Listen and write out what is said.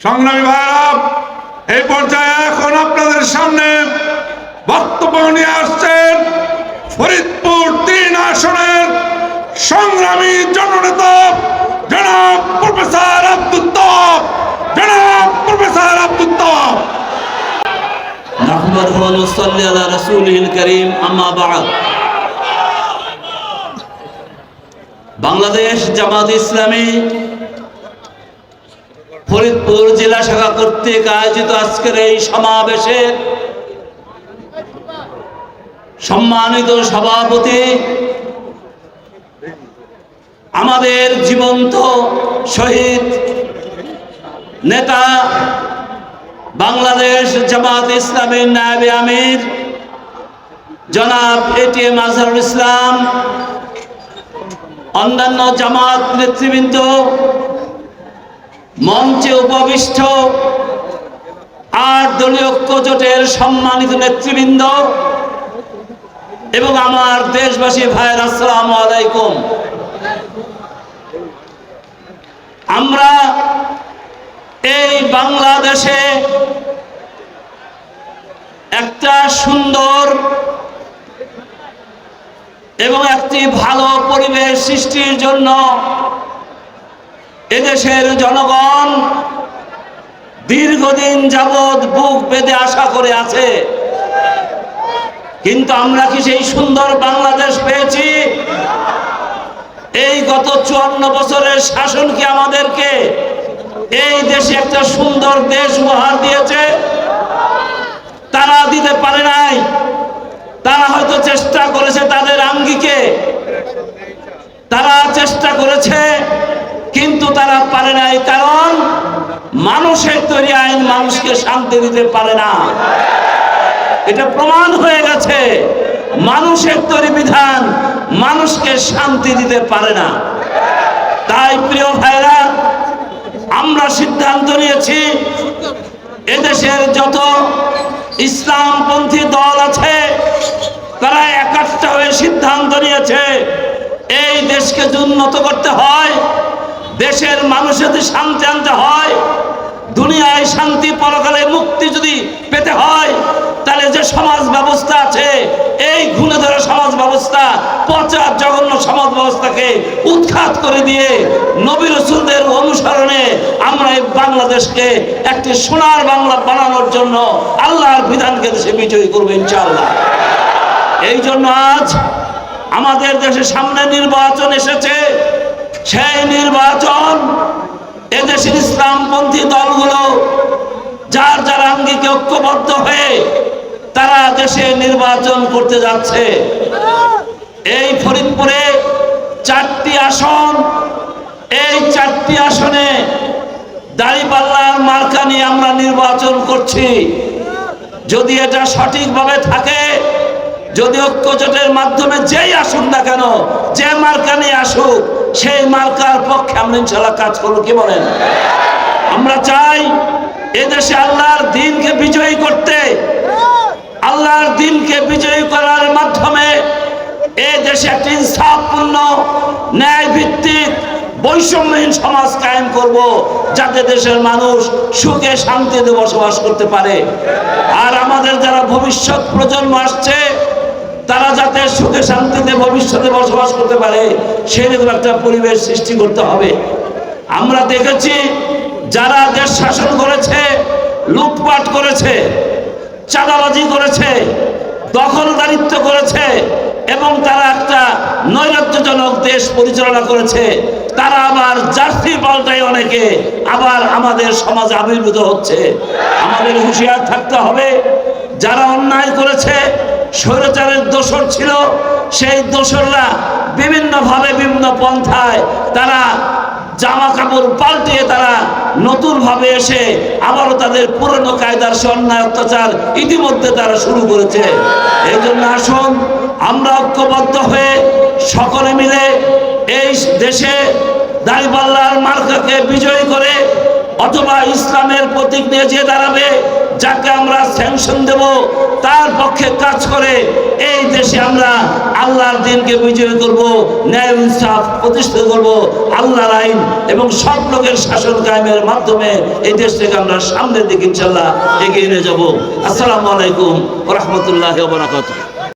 সংগ্রামী ভাইরা এই পর্যায়ে এখন আপনাদের সামনে বক্তব্য নিয়ে আসছেন ফরিদপুর তিন আসনের সংগ্রামী জননেতা জনাব প্রফেসর আব্দুল তপ জনাব প্রফেসর আব্দুল তপ نحمده ونصلي على رسوله الكريم أما بعد বাংলাদেশ জামাত ইসলামী ফরিদপুর জেলা শাখা কর্তৃক আয়োজিত আজকের এই সমাবেশে সম্মানিত সভাপতি, আমাদের জীবন্ত শহীদ নেতা বাংলাদেশ জামাত ইসলামের নায়বে আমির, জনাব এটিএম আজহারুল ইসলাম, অন্যান্য জামাত নেতৃবৃন্দ মঞ্চে উপবিষ্ট আর দলীয় জোটের সম্মানিত নেতৃবৃন্দ এবং আমার দেশবাসী ভাইয়ের, আসসালামু আলাইকুম। আমরা এই বাংলাদেশে একটা সুন্দর এবং একটি ভালো পরিবেশ সৃষ্টির জন্য এদেশের জনগণ দীর্ঘদিন যাবৎ বুক বেঁধে আশা করে আছে, কিন্তু আমরা কি সেই সুন্দর বাংলাদেশ পেয়েছি? এই গত চুয়ান্ন বছরের শাসন কি আমাদেরকে এই দেশে একটা সুন্দর দেশ উপহার দিয়েছে? তারা দিতে পারে নাই। তারা হয়তো চেষ্টা করেছে তাদের আঙ্গিকে। তারা চেষ্টা করেছে কিন্তু তারা পারে নাই, কারণ মানুষের তৈরি আইন মানুষকে শান্তি দিতে পারে না। এটা প্রমাণ হয়ে গেছে, মানুষের তৈরি বিধান মানুষকে শান্তি দিতে পারে না। তাই প্রিয় ভাইরা, আমরা সিদ্ধান্ত নিয়েছি, এদেশের যত ইসলামপন্থী দল আছে, তারা একাত্তা হয়ে সিদ্ধান্ত নিয়েছে, এই দেশকে উন্নত করতে হয় দেশের মানুষের যদি শান্তি আনতে হয়, দুনিয়ায় শান্তি পরকালে মুক্তি যদি পেতে হয়, তাহলে যে সমাজ ব্যবস্থা আছে, এই ঘুণে ধরে সমাজ ব্যবস্থা পচা জঘন্য সমাজ ব্যবস্থাকে উৎখাত করে দিয়ে নবী রসুলদের অনুসরণে আমরা এই বাংলাদেশকে একটি সোনার বাংলা বানানোর জন্য আল্লাহর বিধানকে দেশে বিজয়ী করব ইনশাআল্লাহ। এই জন্য আজ আমাদের দেশে সামনে নির্বাচন এসেছে। সেই নির্বাচন এদেশের ইসলামপন্থী দলগুলো, যার যার আঙ্গিকে ঐক্যবদ্ধ হয়ে তারা দেশে নির্বাচন করতে যাচ্ছে। এই ফরিদপুরে চারটি আসন, এই চারটি আসনে দাড়িপাল্লার মার্কা নিয়ে আমরা নির্বাচন করছি। যদি এটা সঠিকভাবে থাকে, যদি ঐক্যজোটের মাধ্যমে যেই আসুক না কেন, যে মার্কা নিয়ে আসুক সেই মার্কার পক্ষে আমরা ইনশাল্লাহ কাজ করব, কি বলেন? আমরা চাই এদেশে আল্লাহর দিনকে বিজয়ী করতে, আল্লাহর দিনকে বিজয়ী করার মাধ্যমে এ দেশে একটি ইনসাফপূর্ণ ন্যায় ভিত্তিক বৈষম্যহীন সমাজ কায়েম করব, যাতে দেশের মানুষ সুখে শান্তিতে বসবাস করতে পারে। আর আমাদের যারা ভবিষ্যৎ প্রজন্ম আসছে তারা যাতে সুখে শান্তিতে ভবিষ্যতে বসবাস করতে পারে সেরকম একটা পরিবেশ সৃষ্টি করতে হবে। আমরা দেখেছি যারা দেশ শাসন করেছে, লুটপাট করেছে, চাঁদাবাজি করেছে, দখলদারিত্ব করেছে, এবং তারা একটা নৈরাজ্যজনক দেশ পরিচালনা করেছে, তারা আবার জার্সি পাল্টায় অনেকে আবার আমাদের সমাজে আবির্ভূত হচ্ছে। আমাদের হুঁশিয়ার থাকতে হবে, যারা অন্যায় করেছে স্বৈরাচারের দোসর ছিল। সেই দোসররা বিভিন্নভাবে বিভিন্ন পন্থায় তারা জামা কাপড় পাল্টিয়ে তারা নতুন ভাবে এসে আবারও তাদের পুরনো কায়দার সে অন্যায় অত্যাচার ইতিমধ্যে তারা শুরু করেছে। এই জন্য আসুন, আমরা ঐক্যবদ্ধ হয়ে সকলে মিলে এই দেশে দাঁড়িপাল্লার মার্কাকে বিজয়ী করে অথবা ইসলামের প্রতীক নিয়ে যে দাঁড়াবে, যাকে আমরা স্যাংশন দেব, তার পক্ষে কাজ করে, এই দেশে আমরা আল্লাহর দিনকে বিজয় করব, ন্যায় ইনসাফ প্রতিষ্ঠিত করব, আল্লাহর আইন এবং সব লোকের শাসন কায়েমের মাধ্যমে এই দেশ থেকে আমরা সামনের দিকে ইনশাল্লাহ এগিয়ে নিয়ে যাব। আসসালামু আলাইকুম রহমতুল্লাহ বারাকাতুহ।